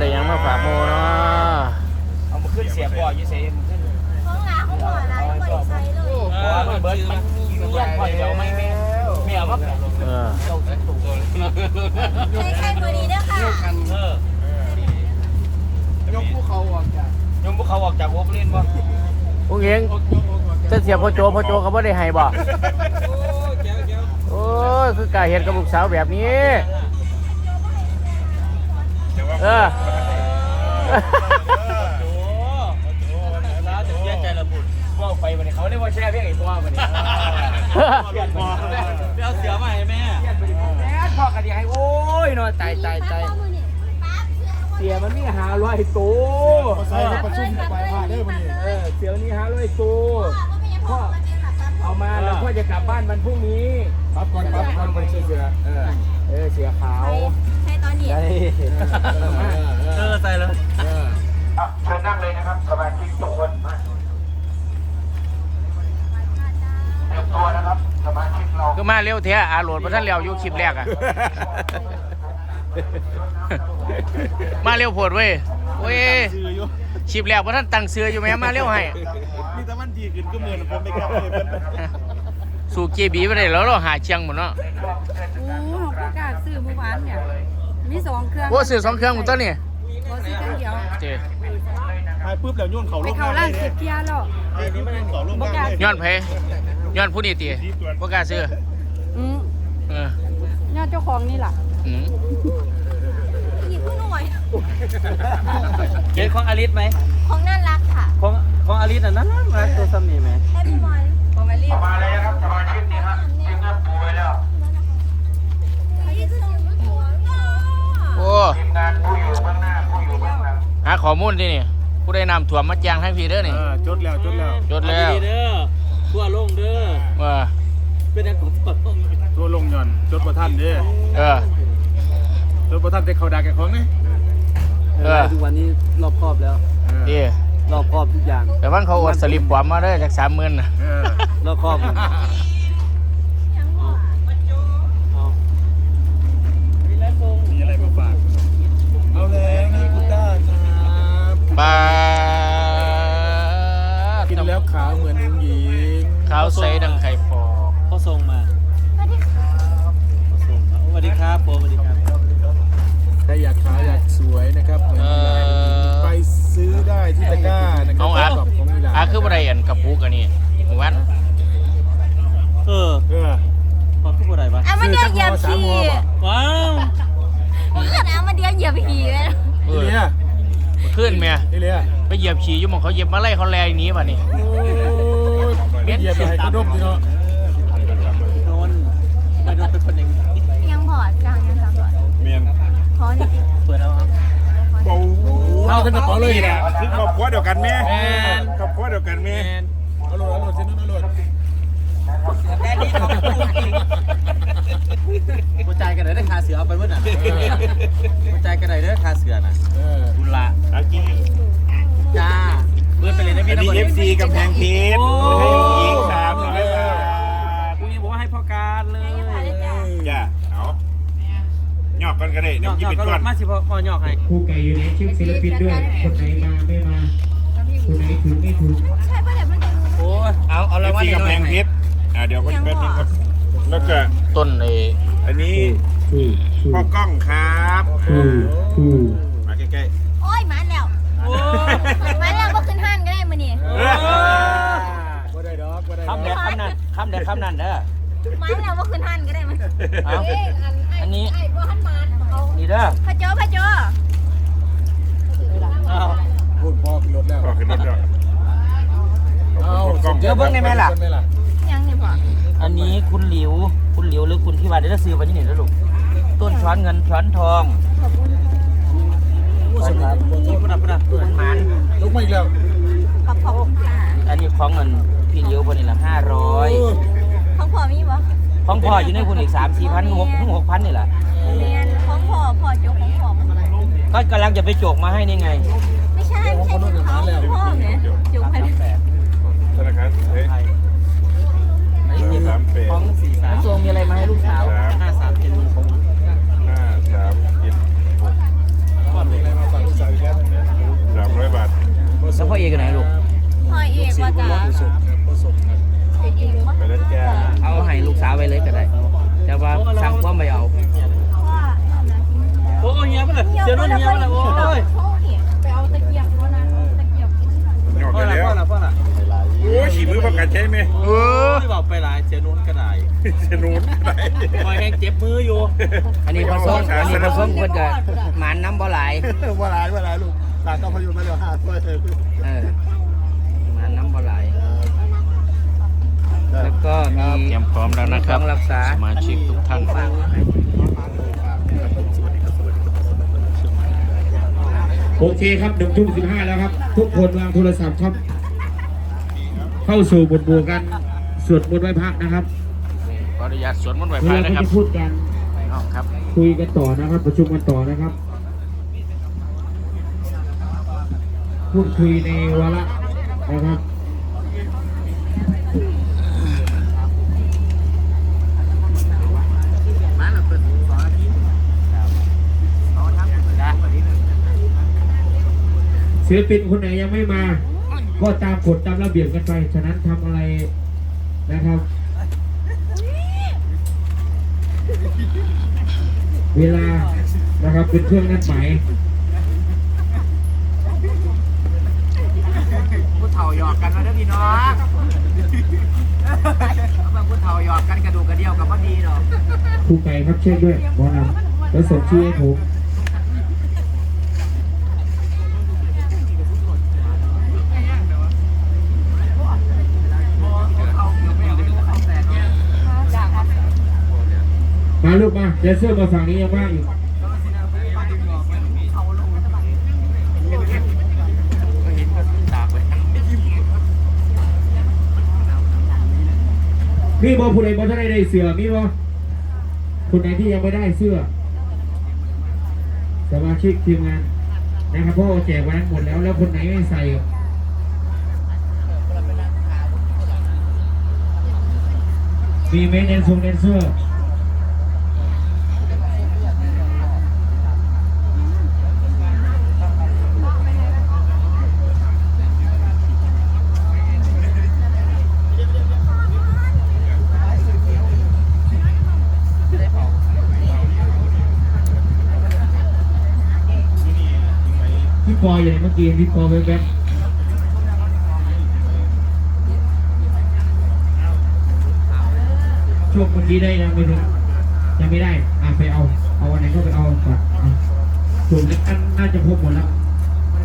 ได้หยังมาฝากโมเนาะเอามาขึ้นเสียบ่ออยู่เสียมันขึ้นห้องน้ำของหมอนะไม่ได้ใช้เลยเพราะว่ามันเบิร์ดมันมีเงื่อนพอเดียวไม่แม่แม่เอามาแปะเออเจ้าสันตุใช้ใช้ตัวนี้ด้วยค่ะเออยกภูเขาออกจากยกภูเขาออกจากโอเปเรนบ่พวกเองจะเสียพ่อโจพ่อโจเขาบ่ได้ให้บ่โอ้ยคือกล้าเห็นกับลูกสาวแบบนี้ เออโอ้แล้วจะเสียใจละบุญว่าไปวันนี้เขาเรียกว่าแช่เพียงไอ้ตัววันนี้เปลี่ยนบ่ไปเอาเสือมาให้แม่แม่พอกันดีให้โอ้ยนอนตายตายตายเสียมันมีหาร้อยตัวใส่ประชุมไปผ่านได้บ่นี่เออเสียมันมีหาร้อยตัวพ่อเอามาแล้วพ่อจะกลับบ้านมันพรุ่งนี้ปั๊บก่อนปั๊บก่อนได้เสือเออเออเสือขาว เออใส่เลยเออเชิญนั่งเลยนะครับสมาชิกทุกคนมาเตรียมตัวนะครับสมาชิกเราคือมาเร็วแท้อาโหลดมาท่านเร็วอยู่คลิปแรกอะ มาเร็วโพดเว้ยโอ้ยซื้ออยู่คลิปแรกว่าท่านตั้งเสืออยู่ไหมมาเร็วให้มีแต่วันที่ขึ้นก็เหมือนผมไปครับเลยเพิ่นสู่เจบีไปได้แล้วเราหาเชียงหมดเนาะ โอ้หกประกาศซื้อเมื่อวานเนี่ย มีสองเครื่องโอ้ซื้อสองเครื่องหมดตัวนี่พอซื้อเครื่องเดียวเจหายปุ๊บแล้วโยนเขาลไปงเข้าร้านสิบเที่ยวแล้วไอ้นี่มันเขาลงบ่กล้าย้อนเพย้อนผู้นี่ตีบ่กล้าซื้ออืมเออเนี่ยเจ้าของนี่ล่ะอืมหยิบขึ้นหน่อยเกณฑ์ของอลิสไหม ของน่ารักค่ะของของอลิสอะนั่นนะตัวซัมมี่ไหมให้พี่บอลของมาเรียกมาเลยนะครับสมาชิกนี่ฮะ ข้อมูลที่นี่ผู้ได้นำถ่วมมาแจ้งให้พี่เด้อนี่ เออจดแล้วจดแล้วจดแล้วเด้อทั่วโลกเด้อว่าเป็นอันของทั่วโลกตัวลงหย่อนจดบ่ทันเด้เออ จดบ่ทันแต่เขาด่าแกของนี่เออ ทุกวันนี้รอบครอบแล้ว เออดีรอบครอบทุกอย่าง แต่ว่าเขาอดสลิปปลอมมาเด้อจากสามหมื่นน่ะเออรอบครอบ ใสดังไข่ฟอกเขาส่งมาสวัสดีค่ะเขาส่งมาสวัสดีครับสวัสดีครับใครอยากขาวอยากสวยนะครับเหมือนกีฬาหญิงไปซื้อได้ที่ตะกร้านะครัเอาอาขอบของกีฬาอาคือบ่ได้อันกระปุกอันนี้หมู่บ้านเออเออพอทุกอะไรปะอะมันเดียวเหยียบขี่ว้าวมันขนาดมันเดียวเหยียบขี่เลยเอนี่อเลยขึ้นเมียนี่เลยไปเหยียบขี่อยู่หมองเขาเหยียบมาไล่เขาแลหนี้ป่ะนี่โอ้ ยเหยียบให้กระดมพี่เนาะโดนไม่โดนเป็นคนอย่างนี้ยังพอดกลางยังกลางพอดเมียนพอนี่เปิดเอาครับเบาเข้าขึ้นกระเป๋าเลยนะคือครอบครัวเดียวกันแม่แมนครอบครัวเดียวกันแม่แมนเอาโหลดเอาโหลดเซ็นนั่นเอาโหลดแค่นี้เอาหัวใจกันไหนได้คาเสือเอาไปเมื่อน่ะหัวใจกันไหนได้คาเสือน่ะเออบุญละอากี้จ้าเบิร์ดไปเลยนะอัพี่นนะนี้เบิเอร์ดฟซีกำแพงเพชร หยอกกันก็ได้หยเดี๋ยอวกกิหนยอกเป็นก็ก้ลอนดมาสิพ่อพ่อหยอกให้คู่ไก่อยู่ในชื่อศิลปินด้วย คนไหนมาไม่มา คนไหนถึงไม่ถึงใช่ป่ะเดี๋ยวมันจะรู้โอ้ยเอาเอาเอละฟว่าซีนี่กำแพงเพชรอ่าเดี๋ยวคนแป๊บนึงครับแล้วก็ต้นไอ้อันนี้ถูกถูกพ่อกล้องครับถูกถูกมาใกล้โอ้ยมาแล้วโอ้ยมาแล้วก็ขึ้นห้านก็ได้มานี่บ่ได้ดอกบ่ได้ดอกคำเด็ดคำนั้นคำเด็ดคำนั้นเด้อมาแล้วก็ขึ้นห้านก็ได้มันเอาอัน นี้ไอ้บ่หันมาเอานี่เด้อพะโจพะโจเอาพูดพอขึ้นรถแล้วๆก็ขึ้นรถแล้วเอาพ่อกล้องเดี๋ยวเบิ่งได้ไหมล่ะ ยังนี่พ่ออันนี้คุณหลิว คุณหลิวหรือคุณที่ว่าได้ซื้อไปที่ไหนแล้วลูก ต้นช้อนเงินช้อนทอง ขอบคุณค่ะ ผู้สมัคร นี่พุ่นน่ะพุ่นน่ะมันหมัน ลุกมาอีกแล้ว ขอบขอบคุณค่ะ อันนี้ของเงินพี่หลิวคนนี้ละห้าร้อย ของพ่อมีบ่ ของพ่ออยู่ในคุณอีกสามสี่พันหกหกพันนี่แหละเรียนของพ่อพ่อโจกของพ่อมันก็กำลังจะไปโจกมาให้นี่ไง ไม่ใช่ไม่ใช่ของเขาของพ่อเนี่ยโจกไปเลยธนาคารเฮ้ยอันนี้คือสามแปดของสี่สามทรงมีอะไรมาให้ลูกสาว ได้สนุนไปคอยแห้งเจ็บมืออยู่ อันนี้ผสมอันนี้ผสมเพิ่นก็หมานน้ำบ่หลายว่าหลายว่าหลายลูกหลานต้องพยุนมาแล้วห้าถ้วยเลยเออหมานน้ำบ่หลายแล้วก็มีเตรียมพร้อมแล้วนะครับรักษาสมาชิกทุกท่านโอเคครับหนึ่งทุ่มสิบห้าแล้วครับ ทุกคนวางโทรศัพท์ครับ เข้าสู่บทบวกกันสวดมนต์ไหว้พระนะครับข ออนุญาตสวนมนต์ไหวเดี๋พยวระเรานะก็ครับจะพูดกันน้องครับ คุยกันต่อนะครับ ประชุมกันต่อนะครับ พูดคุยในวาระนะครับ ศิลปินคนไหนยังไม่มา ก็ตามกฎตามระเบียบกันไป ฉะนั้นทำอะไรนะครับ เวลานะครับเป็นเครื่องนัดหมายผู้เฒ่าหยอกกันมาเด้อพี่น้องบางผู้เฒ่าหยอกกันกระดูกกระเดี่ยวกับพอดีดอกครูไก่ครับเช็คด้วยบอนำแล้วส่งชื่อให้ผม ลูกมาเดนเซอร์มาฝั่งนี้ยังว่างอยู่มีบอผู้ใดบอท่านใดได้เสือมีบอคนไหนที่ยังไม่ได้เสื้อสมาชิกทีมงานนะครับเพราะว่าแจกวันนั้นหมดแล้วแล้วคนไหนไม่ใส่มีไหมแดนซงแดนเซอร์ ยอยู่ไหนเมื่อกี้พี่ปอยแวบๆช่วงเมื่อกี้ได้ยังไม่ถึงยังไม่ได้ อะไปเอา เอาอันไหนก็ไปเอาก่อนอะส่วนนี้อันน่าจะครบหมดแล้ว